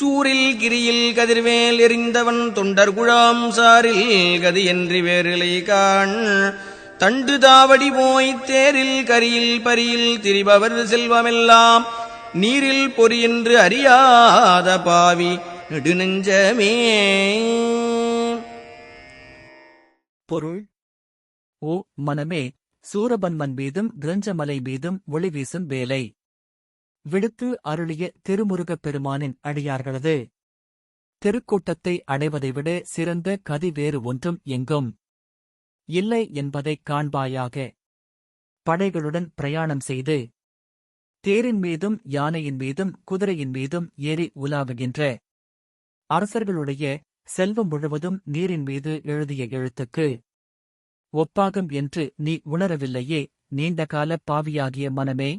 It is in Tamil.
சூரில் கிரியில் கதிர்வேல் எறிந்தவன் தொண்டர் குழாம் சாரில் கதியன்றி வேறிலை காண். தண்டு தாவடி போய்த் தேரில் கரியில் பரியில் திரிபவர் செல்வமெல்லாம். நீரில் பொறியின்று அறியாத பாவி நெடுநெஞ்சமே. பொருள். ஓ மனமே. சூரபன்மன் மீதும் கிரஞ்சமலை மீதும் ஒளி வீசும் வேலை. விடுத்து அருளிய திருமுருகப் பெருமானின் அடியார்களது. திருக்கூட்டத்தை அடைவதை விட சிறந்த கதி வேறு ஒன்றும் எங்கும். இல்லை என்பதைக் காண்பாயாக. படைகளுடன் பிரயாணம் செய்து தேரின் மீதும் யானையின் மீதும் குதிரையின் மீதும் ஏறி உலாவுகின்ற. அரசர்களுடைய செல்வம் முழுவதும் நீரின் மீது எழுதிய எழுத்துக்கு ஒப்பாகும் என்று நீ உணரவில்லையே நீண்டகால பாவியாகிய மனமே!